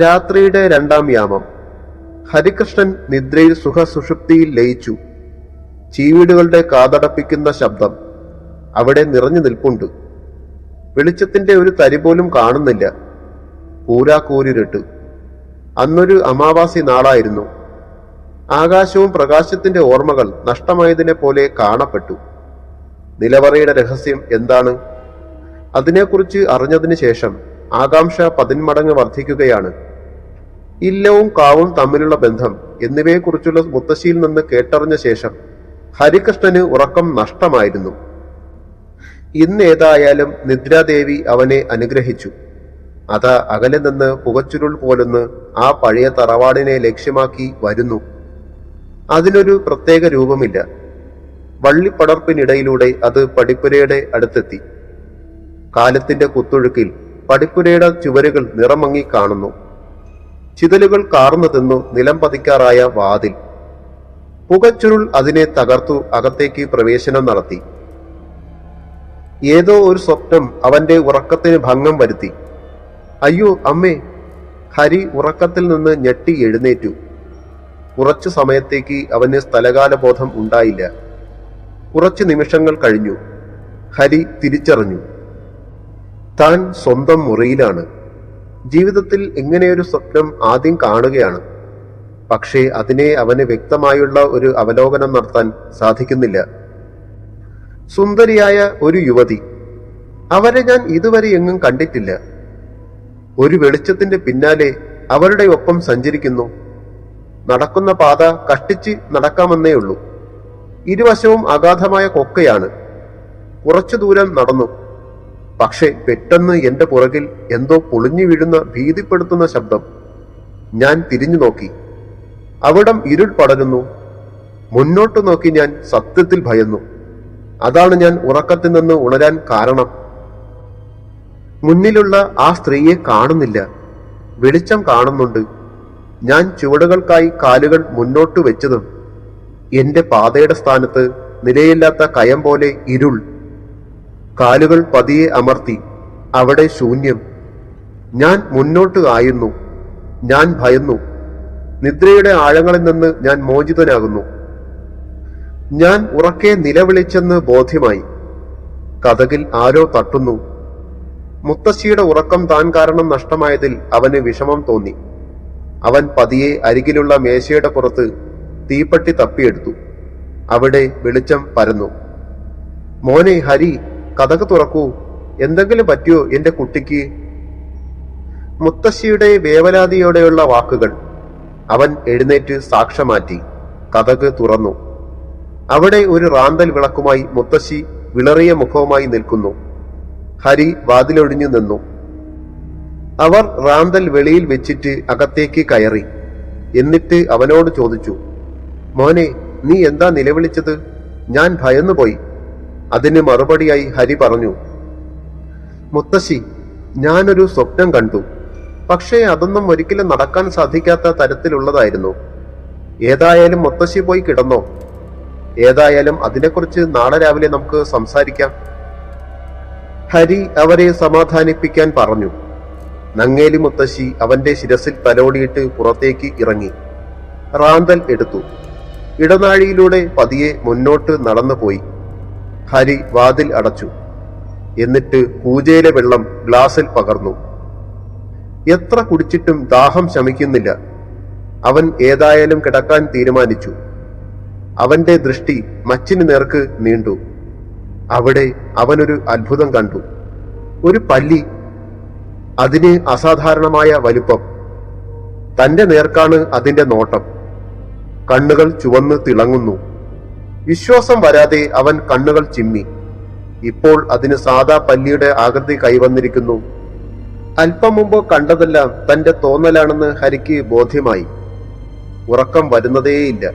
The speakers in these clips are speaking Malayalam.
രാത്രിയുടെ രണ്ടാം യാമം. ഹരികൃഷ്ണൻ നിദ്രയിൽ സുഖസുഷുപ്തിയിൽ ലയിച്ചു. ചീവീടുകളുടെ കാതടപ്പിക്കുന്ന ശബ്ദം അവിടെ നിറഞ്ഞു നിൽപ്പുണ്ട്. വെളിച്ചത്തിന്റെ ഒരു തരി പോലും കാണുന്നില്ല. പൂരാക്കൂരിരുട്ട് അന്നൊരു അമാവാസി നാളായിരുന്നു. ആകാശവും പ്രകാശത്തിന്റെ ഓർമ്മകൾ നഷ്ടമായതിനെ പോലെ കാണപ്പെട്ടു. നിലവറയുടെ രഹസ്യം എന്താണ്? അതിനെക്കുറിച്ച് അറിഞ്ഞതിനു ശേഷം ആകാംക്ഷ പതിന്മടങ്ങ് വർദ്ധിക്കുകയാണ്. ഇല്ലവും കാവും തമ്മിലുള്ള ബന്ധം എന്നിവയെക്കുറിച്ചുള്ള മുത്തശ്ശിയിൽ നിന്ന് കേട്ടറിഞ്ഞ ശേഷം ഹരികൃഷ്ണന് ഉറക്കം നഷ്ടമായിരുന്നു. ഇന്നേതായാലും നിദ്രാദേവി അവനെ അനുഗ്രഹിച്ചു. അതാ അകലെ നിന്ന് പുകച്ചുരുൾ പോലൊന്ന് ആ പഴയ തറവാടിനെ ലക്ഷ്യമാക്കി വരുന്നു. അതിനൊരു പ്രത്യേക രൂപമില്ല. വള്ളിപ്പടർപ്പിനിടയിലൂടെ അത് പടിപ്പുരയുടെ അടുത്തെത്തി. കാലത്തിന്റെ കുത്തൊഴുക്കിൽ പടിപ്പുരയുടെ ചുവരുകൾ നിറമങ്ങി കാണുന്നു. ചിതലുകൾ കാർന്നു തിന്നു നിലം പതിക്കാറായ വാതിൽ. പുകച്ചുരുൾ അതിനെ തകർത്തു അകത്തേക്ക് പ്രവേശനം നടത്തി. ഏതോ ഒരു സ്വപ്നം അവന്റെ ഉറക്കത്തിന് ഭംഗം വരുത്തി. അയ്യോ അമ്മേ ഹരി ഉറക്കത്തിൽ നിന്ന് ഞെട്ടി എഴുന്നേറ്റു. കുറച്ചു സമയത്തേക്ക് അവന് സ്ഥലകാലബോധം ഉണ്ടായില്ല. കുറച്ചു നിമിഷങ്ങൾ കഴിഞ്ഞു. ഹരി തിരിച്ചറിഞ്ഞു. താൻ സ്വന്തം മുറിയിലാണ്. ജീവിതത്തിൽ ഇങ്ങനെയൊരു സ്വപ്നം ആദ്യം കാണുകയാണ്. പക്ഷേ അതിനെ അവന് വ്യക്തമായുള്ള ഒരു അവലോകനം നടത്താൻ സാധിക്കുന്നില്ല. സുന്ദരിയായ ഒരു യുവതി. അവരെ ഞാൻ ഇതുവരെ എങ്ങും കണ്ടിട്ടില്ല. ഒരു വെളിച്ചത്തിന്റെ പിന്നാലെ അവരുടെ ഒപ്പം സഞ്ചരിക്കുന്നു. നടക്കുന്ന പാത കഷ്ടിച്ച് നടക്കാമെന്നേ ഉള്ളൂ. ഇരുവശവും അഗാധമായ കൊക്കയാണ്. കുറച്ചു ദൂരം നടന്നു. പക്ഷെ പെട്ടെന്ന് എന്റെ പുറകിൽ എന്തോ പൊളിഞ്ഞു വീഴുന്ന ഭീതിപ്പെടുത്തുന്ന ശബ്ദം. ഞാൻ തിരിഞ്ഞു നോക്കി. അവിടം ഇരുൾ പടരുന്നു. മുന്നോട്ട് നോക്കി ഞാൻ സത്യത്തിൽ ഭയന്നു. അതാണ് ഞാൻ ഉറക്കത്തിൽ നിന്ന് ഉണരാൻ കാരണം. മുന്നിലുള്ള ആ സ്ത്രീയെ കാണുന്നില്ല. വെളിച്ചം കാണുന്നുണ്ട്. ഞാൻ ചുവടുകൾക്കായി കാലുകൾ മുന്നോട്ട് വെച്ചതും എന്റെ പാതയുടെ സ്ഥാനത്ത് നിലയില്ലാത്ത കയം പോലെ ഇരുൾ കാലുകൾ പതിയെ അമർത്തി അവിടെ ശൂന്യം. ഞാൻ മുന്നോട്ട് ആയുന്നു ഞാൻ ഭയന്നു. നിദ്രയുടെ ആഴങ്ങളിൽ നിന്ന് ഞാൻ മോചിതനാകുന്നു. ഞാൻ ഉറക്കെ നിലവിളിച്ചെന്ന് ബോധ്യമായി. കഥകിൽ ആരോ തട്ടുന്നു. മുത്തശ്ശിയുടെ ഉറക്കം താൻ കാരണം നഷ്ടമായതിൽ അവന് വിഷമം തോന്നി. അവൻ പതിയെ അരികിലുള്ള മേശയുടെ പുറത്ത് തീപ്പട്ടി തപ്പിയെടുത്തു. അവിടെ വെളിച്ചം പരന്നു. മോനെ ഹരി കഥക് തുറക്കൂ. എന്തെങ്കിലും പറ്റിയോ എന്റെ കുട്ടിക്ക്? മുത്തശ്ശിയുടെ വേവലാതിയോടെയുള്ള വാക്കുകൾ. അവൻ എഴുന്നേറ്റ് സാക്ഷമാറ്റി കഥക് തുറന്നു. അവിടെ ഒരു റാന്തൽ വിളക്കുമായി മുത്തശ്ശി വിളറിയ മുഖവുമായി നിൽക്കുന്നു. ഹരി വാതിലൊഴിഞ്ഞു നിന്നു. അവർ റാന്തൽ വെളിയിൽ വെച്ചിട്ട് അകത്തേക്ക് കയറി. എന്നിട്ട് അവനോട് ചോദിച്ചു മോനെ നീ എന്താ നിലവിളിച്ചത്? ഞാൻ ഭയന്നുപോയി. അതിന് മറുപടിയായി ഹരി പറഞ്ഞു മുത്തശ്ശി ഞാനൊരു സ്വപ്നം കണ്ടു. പക്ഷേ അതൊന്നും ഒരിക്കലും നടക്കാൻ സാധിക്കാത്ത തരത്തിലുള്ളതായിരുന്നു. ഏതായാലും മുത്തശ്ശി പോയി കിടന്നോ? ഏതായാലും അതിനെക്കുറിച്ച് നാളെ രാവിലെ നമുക്ക് സംസാരിക്കാം. ഹരി അവരെ സമാധാനിപ്പിക്കാൻ പറഞ്ഞു. നങ്ങേലി മുത്തശ്ശി അവന്റെ ശിരസിൽ തലോടിയിട്ട് പുറത്തേക്ക് ഇറങ്ങി. റാന്തൽ എടുത്തു. ഇടനാഴിയിലൂടെ പതിയെ മുന്നോട്ട് നടന്നുപോയി. ഹരി വാതിൽ അടച്ചു. എന്നിട്ട് പൂജയിലെ വെള്ളം ഗ്ലാസിൽ പകർന്നു. എത്ര കുടിച്ചിട്ടും ദാഹം ശമിക്കുന്നില്ല. അവൻ ഏതായാലും കിടക്കാൻ തീരുമാനിച്ചു. അവന്റെ ദൃഷ്ടി മച്ചിന് നേർക്ക് നീണ്ടു. അവിടെ അവനൊരു അത്ഭുതം കണ്ടു. ഒരു പല്ലി അതിന് അസാധാരണമായ വലുപ്പം. തന്റെ നേർക്കാണ് അതിന്റെ നോട്ടം. കണ്ണുകൾ ചുവന്ന് തിളങ്ങുന്നു. വിശ്വാസം വരാതെ അവൻ കണ്ണുകൾ ചിമ്മി. ഇപ്പോൾ അതിന് സാദാ പല്ലിയുടെ ആകൃതി കൈവന്നിരിക്കുന്നു. അല്പം മുമ്പ് കണ്ടതെല്ലാം തന്റെ തോന്നലാണെന്ന് ഹരിക്ക് ബോധ്യമായി. ഉറക്കം വരുന്നതേയില്ല.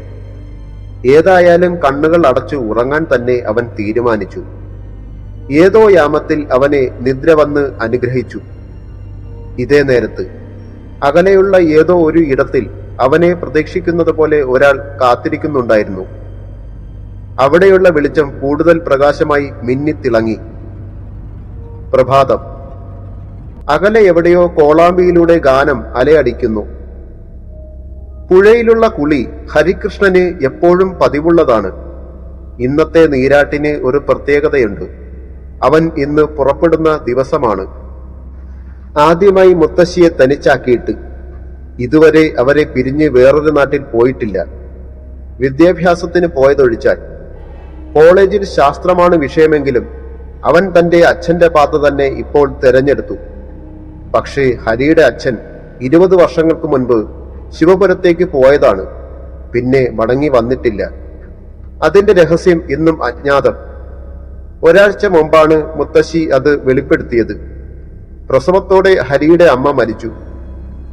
ഏതായാലും കണ്ണുകൾ അടച്ചു ഉറങ്ങാൻ തന്നെ അവൻ തീരുമാനിച്ചു. ഏതോ യാമത്തിൽ അവനെ നിദ്ര വന്ന് അനുഗ്രഹിച്ചു. ഇതേ നേരത്ത് അകലെയുള്ള ഏതോ ഒരു ഇടത്തിൽ അവനെ പ്രതീക്ഷിക്കുന്നത് പോലെ ഒരാൾ കാത്തിരിക്കുന്നുണ്ടായിരുന്നു. അവിടെയുള്ള വെളിച്ചം കൂടുതൽ പ്രകാശമായി മിന്നിത്തിളങ്ങി. പ്രഭാതം. അകലെ എവിടെയോ കോളാമ്പിയിലൂടെ ഗാനം അലയടിക്കുന്നു. പുഴയിലുള്ള കുളി ഹരികൃഷ്ണന് എപ്പോഴും പതിവുള്ളതാണ്. ഇന്നത്തെ നീരാട്ടിന് ഒരു പ്രത്യേകതയുണ്ട്. അവൻ ഇന്ന് പുറപ്പെടുന്ന ദിവസമാണ്. ആദ്യമായി മുത്തശ്ശിയെ തനിച്ചാക്കിയിട്ട്. ഇതുവരെ അവരെ പിരിഞ്ഞ് വേറൊരു നാട്ടിൽ പോയിട്ടില്ല. വിദ്യാഭ്യാസത്തിന് പോയതൊഴിച്ചാൽ. കോളേജിൽ ശാസ്ത്രമാണ് വിഷയമെങ്കിലും അവൻ തന്റെ അച്ഛന്റെ പാത തന്നെ ഇപ്പോൾ തിരഞ്ഞെടുത്തു. പക്ഷേ ഹരിയുടെ അച്ഛൻ ഇരുപത് വർഷങ്ങൾക്ക് മുൻപ് ശിവപുരത്തേക്ക് പോയതാണ്. പിന്നെ മടങ്ങി വന്നിട്ടില്ല. അതിന്റെ രഹസ്യം ഇന്നും അജ്ഞാതം. ഒരാഴ്ച മുമ്പാണ് മുത്തശ്ശി അത് വെളിപ്പെടുത്തിയത്. പ്രസവത്തോടെ ഹരിയുടെ അമ്മ മരിച്ചു.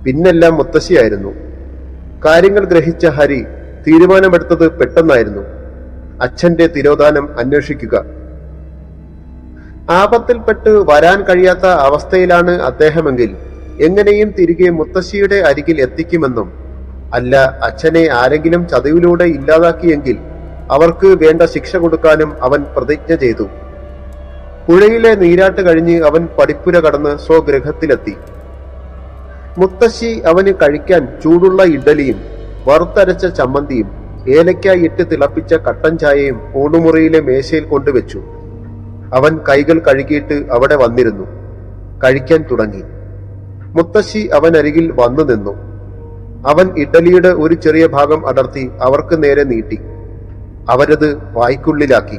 പിന്നെല്ലാം മുത്തശ്ശിയായിരുന്നു. കാര്യങ്ങൾ ഗ്രഹിച്ച ഹരി തീരുമാനമെടുത്തത് പെട്ടെന്നായിരുന്നു. അച്ഛന്റെ തിരോധാനം അന്വേഷിക്കുക. ആപത്തിൽപ്പെട്ട് വരാൻ കഴിയാത്ത അവസ്ഥയിലാണ് അദ്ദേഹമെങ്കിൽ എങ്ങനെയും തിരികെ മുത്തശ്ശിയുടെ അരികിൽ എത്തിക്കുമെന്നും അല്ല അച്ഛനെ ആരെങ്കിലും ചതിവിലൂടെ ഇല്ലാതാക്കിയെങ്കിൽ അവർക്ക് വേണ്ട ശിക്ഷ കൊടുക്കാനും അവൻ പ്രതിജ്ഞ ചെയ്തു. പുഴയിലെ നീരാട്ട് കഴിഞ്ഞ് അവൻ പടിപ്പുര കടന്ന് സ്വഗൃഹത്തിലെത്തി. മുത്തശ്ശി അവന് കഴിക്കാൻ ചൂടുള്ള ഇഡലിയും വറുത്തരച്ച ചമ്മന്തിയും ഏലക്കായി ഇട്ട് തിളപ്പിച്ച കട്ടൻ ചായയും ഊണുമുറിയിലെ മേശയിൽ കൊണ്ടുവച്ചു അവൻ കൈകൾ കഴുകിയിട്ട് അവിടെ വന്നിരുന്നു. കഴിക്കാൻ തുടങ്ങി. മുത്തശ്ശി അവൻ അരികിൽ വന്നു നിന്നു. അവൻ ഇഡലിയുടെ ഒരു ചെറിയ ഭാഗം അടർത്തി അവർക്ക് നേരെ നീട്ടി. അവരത് വായ്ക്കുള്ളിലാക്കി.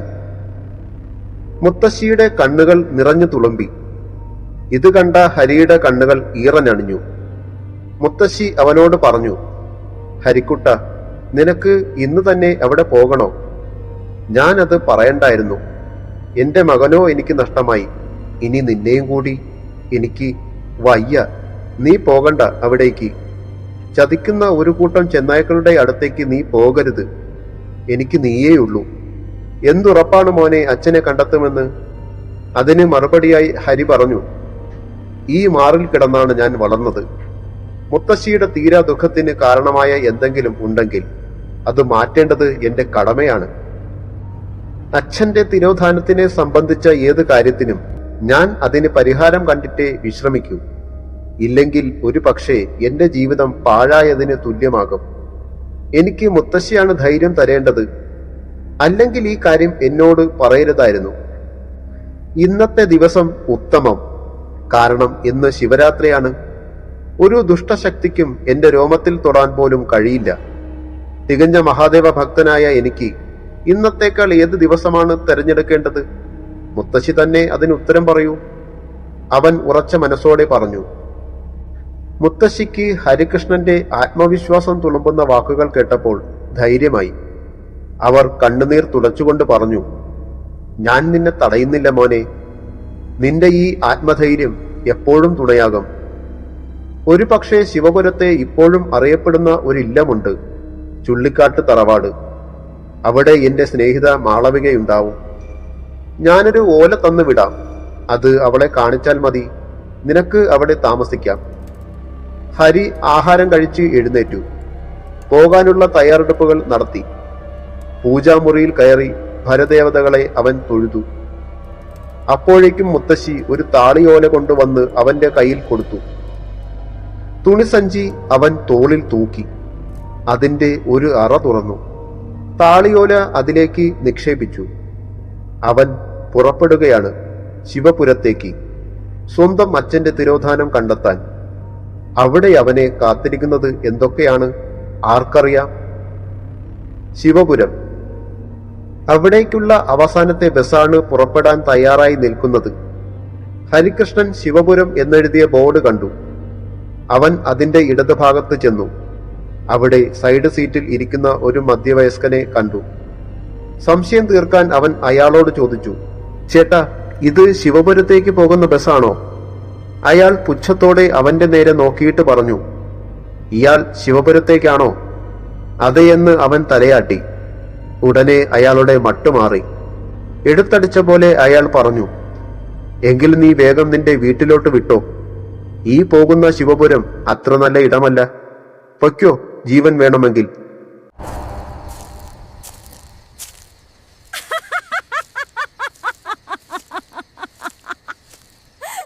മുത്തശ്ശിയുടെ കണ്ണുകൾ നിറഞ്ഞു തുളുമ്പി. ഇത് കണ്ട ഹരിയുടെ കണ്ണുകൾ ഈറനണിഞ്ഞു. മുത്തശ്ശി അവനോട് പറഞ്ഞു ഹരിക്കുട്ട നിനക്ക് ഇന്ന് തന്നെ എവിടെ പോകണോ? അത് പറയണ്ടായിരുന്നു. എന്റെ മകനോ എനിക്ക് നഷ്ടമായി. ഇനി നിന്നെയും കൂടി എനിക്ക് വയ്യ. നീ പോകണ്ട അവിടേക്ക്. ചതിക്കുന്ന ഒരു കൂട്ടം ചെന്നായ്ക്കളുടെ അടുത്തേക്ക് നീ പോകരുത്. എനിക്ക് നീയേയുള്ളൂ. എന്തുറപ്പാണ് മോനെ അച്ഛനെ കണ്ടെത്തുമെന്ന്? അതിന് മറുപടിയായി ഹരി പറഞ്ഞു ഈ മാറിൽ കിടന്നാണ് ഞാൻ വളർന്നത്. മുത്തശ്ശിയുടെ തീരാ ദുഃഖത്തിന് കാരണമായ എന്തെങ്കിലും ഉണ്ടെങ്കിൽ അത് മാറ്റേണ്ടത് എന്റെ കടമയാണ്. അച്ഛന്റെ തിരോധാനത്തിനെ സംബന്ധിച്ച ഏത് കാര്യത്തിനും ഞാൻ അതിന് പരിഹാരം കണ്ടിട്ടേ വിശ്രമിക്കൂ. ഇല്ലെങ്കിൽ ഒരു പക്ഷേ എന്റെ ജീവിതം പാഴായതിന് തുല്യമാകും. എനിക്ക് മുത്തശ്ശിയാണ് ധൈര്യം തരേണ്ടത്. അല്ലെങ്കിൽ ഈ കാര്യം എന്നോട് പറയരുതായിരുന്നു. ഇന്നത്തെ ദിവസം ഉത്തമം. കാരണം ഇന്ന് ശിവരാത്രിയാണ്. ഒരു ദുഷ്ടശക്തിക്കും എന്റെ രോമത്തിൽ തൊടാൻ പോലും കഴിയില്ല. തികഞ്ഞ മഹാദേവ ഭക്തനായ എനിക്ക് ഇന്നത്തേക്കാൾ ഏത് ദിവസമാണ് തെരഞ്ഞെടുക്കേണ്ടത്? മുത്തശ്ശി തന്നെ അതിന് ഉത്തരം പറയൂ. അവൻ ഉറച്ച മനസ്സോടെ പറഞ്ഞു. മുത്തശ്ശിക്ക് ഹരികൃഷ്ണന്റെ ആത്മവിശ്വാസം തുളുമ്പുന്ന വാക്കുകൾ കേട്ടപ്പോൾ ധൈര്യമായി. അവർ കണ്ണുനീർ തുടച്ചുകൊണ്ട് പറഞ്ഞു ഞാൻ നിന്നെ തടയുന്നില്ല മോനെ. നിന്റെ ഈ ആത്മധൈര്യം എപ്പോഴും തുണയാകും. ഒരു പക്ഷേ ശിവപുരത്തെ ഇപ്പോഴും അറിയപ്പെടുന്ന ഒരു ഇല്ലമുണ്ട് ചുള്ളിക്കാട്ട് തറവാട്. അവിടെ എന്റെ സ്നേഹിത മാളവികയുണ്ടാവും. ഞാനൊരു ഓല തന്നു വിടാം അത് അവളെ കാണിച്ചാൽ മതി. നിനക്ക് അവിടെ താമസിക്കാം. ഹരി ആഹാരം കഴിച്ച് എഴുന്നേറ്റു. പോകാനുള്ള തയ്യാറെടുപ്പുകൾ നടത്തി. പൂജാമുറിയിൽ കയറി ഭരദേവതകളെ അവൻ തൊഴുതു. അപ്പോഴേക്കും മുത്തശ്ശി ഒരു താളിയോല കൊണ്ടുവന്ന് അവന്റെ കയ്യിൽ കൊടുത്തു. തുണിസഞ്ചി അവൻ തോളിൽ തൂക്കി. അതിന്റെ ഒരു അറ തുറന്നു. താളിയോല അതിലേക്ക് നിക്ഷേപിച്ചു. അവൻ പുറപ്പെടുകയാണ് ശിവപുരത്തേക്ക്. സ്വന്തം അച്ഛന്റെ തിരോധാനം കണ്ടെത്താൻ. അവിടെ അവനെ കാത്തിരിക്കുന്നത് എന്തൊക്കെയാണ്? ആർക്കറിയാം? ശിവപുരം. അവിടേക്കുള്ള അവസാനത്തെ ബസ്സാണ് പുറപ്പെടാൻ തയ്യാറായി നിൽക്കുന്നത്. ഹരികൃഷ്ണൻ ശിവപുരം എന്നെഴുതിയ ബോർഡ് കണ്ടു. അവൻ അതിന്റെ ഇടതുഭാഗത്ത് ചെന്നു. അവിടെ സൈഡ് സീറ്റിൽ ഇരിക്കുന്ന ഒരു മധ്യവയസ്കനെ കണ്ടു. സംശയം തീർക്കാൻ അവൻ അയാളോട് ചോദിച്ചു ചേട്ടാ ഇത് ശിവപുരത്തേക്ക് പോകുന്ന ബസ്സാണോ? അയാൾ പുച്ഛത്തോടെ അവന്റെ നേരെ നോക്കിയിട്ട് പറഞ്ഞു ഇയാൾ ശിവപുരത്തേക്കാണോ? അതെയെന്ന് അവൻ തലയാട്ടി. ഉടനെ അയാളുടെ മട്ടുമാറി എടുത്തടിച്ച പോലെ അയാൾ പറഞ്ഞു എങ്കിൽ നീ വേഗം നിന്റെ വീട്ടിലോട്ട് വിട്ടോ. ഈ പോകുന്ന ശിവപുരം അത്ര നല്ല ഇടമല്ല. പൊയ്ക്കോ ജീവൻ വേണമെങ്കിൽ.